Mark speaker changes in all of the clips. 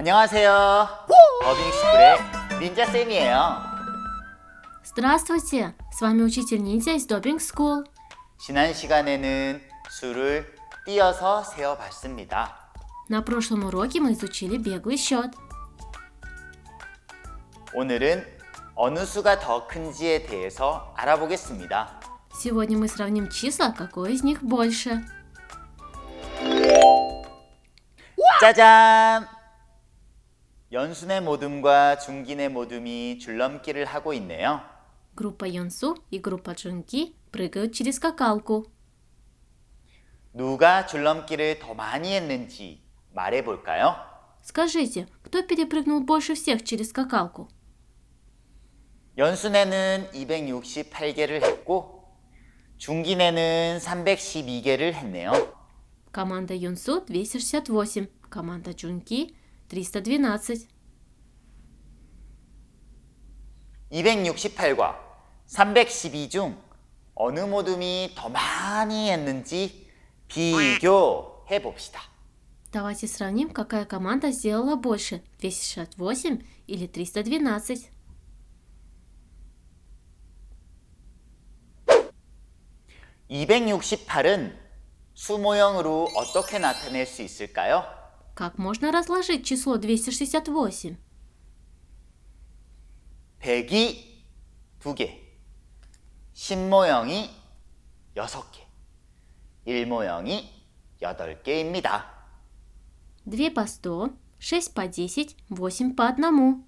Speaker 1: 안녕하세요. 더빙스쿨의 닌자쌤이에요.
Speaker 2: Здравствуйте! С вами учитель ниндзя из Добинг School.
Speaker 1: 지난 시간에는 수를 띄어서 세어봤습니다.
Speaker 2: На прошлом уроке мы изучили беглый счет.
Speaker 1: 오늘은 어느 수가 더 큰지에 대해서 알아보겠습니다.
Speaker 2: Сегодня мы сравним числа, какое из них больше.
Speaker 1: 짜잔! 연순의 모둠과 중긴의 모둠이 줄넘기를 하고 있네요.
Speaker 2: Группа Йонсу и группа Джунги прыгают через скакалку.
Speaker 1: 누가 줄넘기를 더 많이 했는지 말해볼까요?
Speaker 2: Скажите, кто перепрыгнул больше всех через скакалку?
Speaker 1: 연순에는 268개를 했고 중긴에는 312개를 했네요.
Speaker 2: Команда Йонсу 268, команда Джунги 312.
Speaker 1: 268과 312 중 어느 모둠이 더 많이 했는지 비교해 봅시다.
Speaker 2: Давайте сравним, какая команда сделала больше, 268 или 312.
Speaker 1: 268은 수 모형으로 어떻게 나타낼 수 있을까요?
Speaker 2: Как можно разложить число 268?
Speaker 1: 100이 2개, 10모형이 6개, 1모형이 8개입니다.
Speaker 2: 2 по 100, 6 по 10, 8 по одному.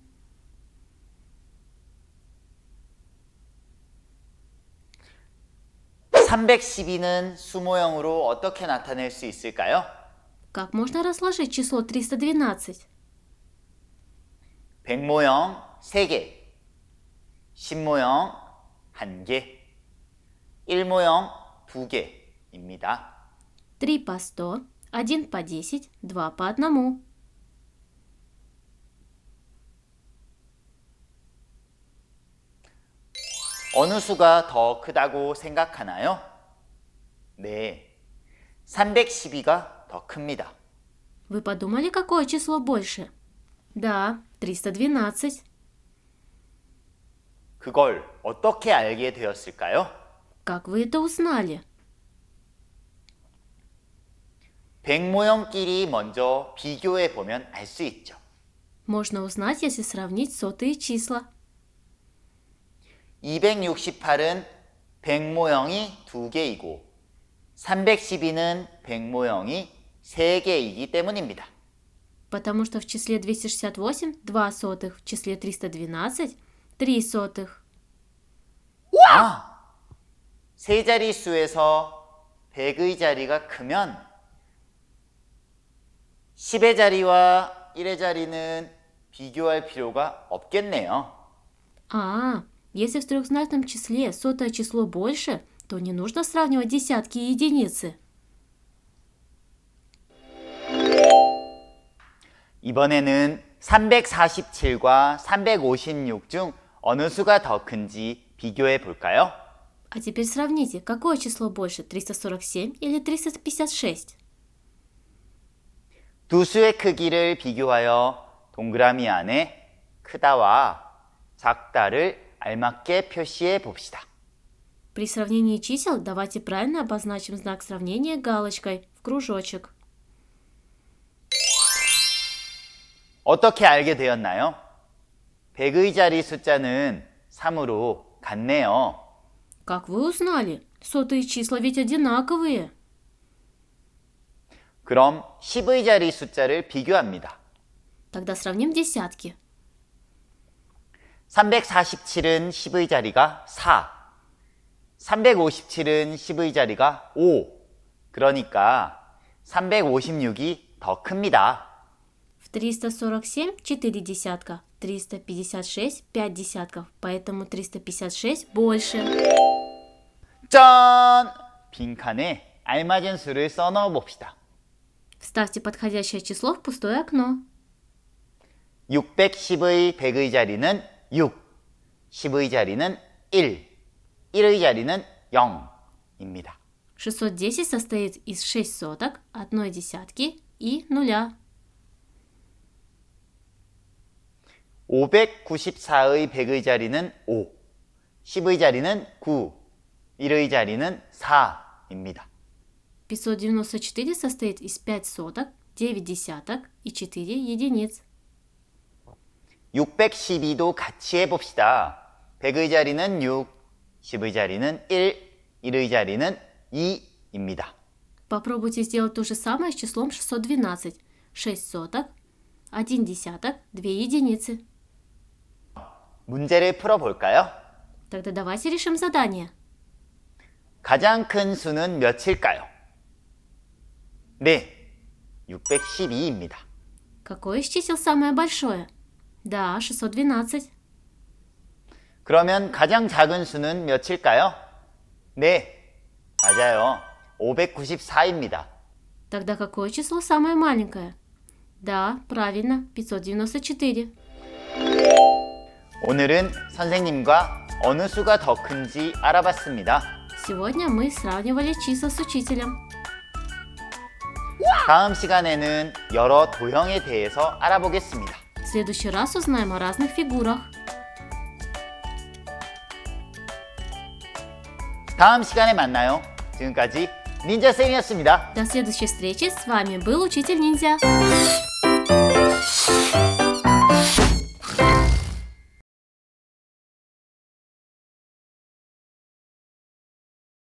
Speaker 1: 삼 312는 수모형으로 어떻게 나타낼 수 있을까요?
Speaker 2: Как можно разложить число 312?
Speaker 1: 100모형 3개, 10모형 1개, 1모형 2개입니다.
Speaker 2: 3 по 100, 1 по 10, 2 по одному.
Speaker 1: 어느 수가 더 크다고 생각하나요? 네, 312가 더 큽니다.
Speaker 2: Вы подумали, какое число больше? Да, 312.
Speaker 1: 그걸 어떻게 알게 되었을까요?
Speaker 2: Как вы это узнали?
Speaker 1: 100모형끼리 먼저 비교해 보면 알 수 있죠.
Speaker 2: Можно узнать, если сравнить сотые числа.
Speaker 1: 268은 100모형이 2개이고 312는 100모형이 3개이기 때문입니다.
Speaker 2: Потому что в числе 268 2 сотых, в числе 312 3 сотых.
Speaker 1: 아! 세 자릿수에서 100의 자리가 크면 10의 자리와 1의 자리는 비교할 필요가 없겠네요.
Speaker 2: А, если в трехзначном числе сотое число больше, то не нужно сравнивать десятки и единицы.
Speaker 1: 이번에는 347과 356 중 어느 수가 더 큰지 비교해 볼까요?
Speaker 2: А теперь сравните, какое число больше, 347 или 356?
Speaker 1: 두 수의 크기를 비교하여 동그라미 안에 크다와 작다를 알맞게 표시해 봅시다.
Speaker 2: При сравнении чисел давайте правильно обозначим знак сравнения галочкой в кружочек.
Speaker 1: 어떻게 알게 되었나요? 100의 자리 숫자는 3으로 같네요.
Speaker 2: Как вы узнали? Сотые числа ведь одинаковые.
Speaker 1: 그럼 10의 자리 숫자를 비교합니다.
Speaker 2: Тогда сравним десятки.
Speaker 1: 347은 10의 자리가 4. 357은 10의 자리가 5. 그러니까 356이 더 큽니다.
Speaker 2: В 347 4 десятка, 356 5 десятков, поэтому 356 больше.
Speaker 1: 짠! 빈칸에 알맞은 수를 써 넣어 봅시다.
Speaker 2: Вставьте подходящее число в пустое окно.
Speaker 1: 610의 100의 자리는 6, 10의 자리는 1, 1의 자리는 0입니다.
Speaker 2: 610 состоит из 6 соток, одной десятки и нуля.
Speaker 1: 594의 100의 자리는 5, 10의 자리는 9, 1의 자리는 4입니다.
Speaker 2: 594 состоит из 5 соток, 9 десяток и 4 единиц.
Speaker 1: 612도 같이 해봅시다. 100의 자리는 6, 10의 자리는 1, 1의 자리는 2입니다.
Speaker 2: Попробуйте сделать то же самое с числом 612. 6 соток, 1 десяток, 2 единицы.
Speaker 1: 문제를 풀어볼까요?
Speaker 2: Тогда давайте решим задание.
Speaker 1: 가장 큰 수는 몇일까요? 네, 612입니다.
Speaker 2: Какое из чисел самое большое? Да, 612.
Speaker 1: 그러면 가장 작은 수는 몇일까요? 네, 맞아요. 594입니다.
Speaker 2: Тогда какое число самое маленькое? Да, правильно, 594.
Speaker 1: 오늘은 선생님과 어느 수가 더 큰지 알아봤습니다.
Speaker 2: Сегодня мы сравнивали числа с учителем.
Speaker 1: 다음 시간에는 여러 도형에 대해서 알아보겠습니다.
Speaker 2: В следующий раз узнаем о разных фигурах.
Speaker 1: 다음 시간에 만나요. 지금까지 닌자쌤이었습니다.
Speaker 2: До следующей встречи. С вами был Учитель Ниндзя.